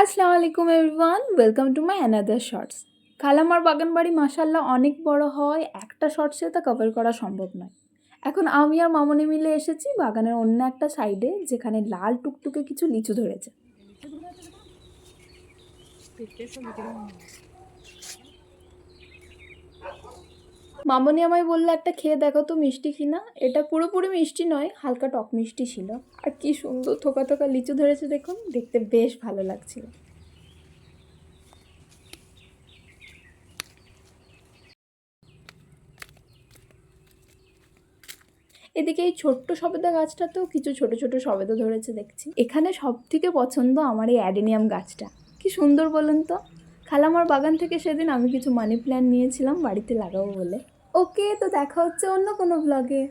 আসসালামু আলাইকুম everyone welcome to my another shorts খালামার বাগানবাড়ি মাসাল্লাহ অনেক বড় হয়। একটা শর্টসে তা কভার করা সম্ভব নয়। এখন আমি আর মামনি মিলে এসেছি বাগানের অন্য একটা সাইডে যেখানে লাল টুকটুকে কিছু লিচু ধরেছে। মামনি আমায় বলল, একটা খেয়ে দেখো তো মিষ্টি কিনা। এটা পুরোপুরি মিষ্টি নয়, হালকা টক মিষ্টি ছিল। আর কি সুন্দর থোকা থোকা লিচু ধরেছে দেখুন, দেখতে বেশ ভালো লাগছিল। এদিকে এই ছোট্ট সবেদা গাছটাতেও কিছু ছোট ছোট সবেদা ধরেছে দেখছি। এখানে সব থেকে পছন্দ আমার এই অ্যাডেনিয়াম গাছটা। কি সুন্দর বলুন তো? খালামার বাগান থেকে সেদিন আমি কিছু মানি প্ল্যান্ট নিয়েছিলাম, বাড়িতে লাগাবো বলে। ওকে তো দেখা হচ্ছে অন্য কোনো ব্লগে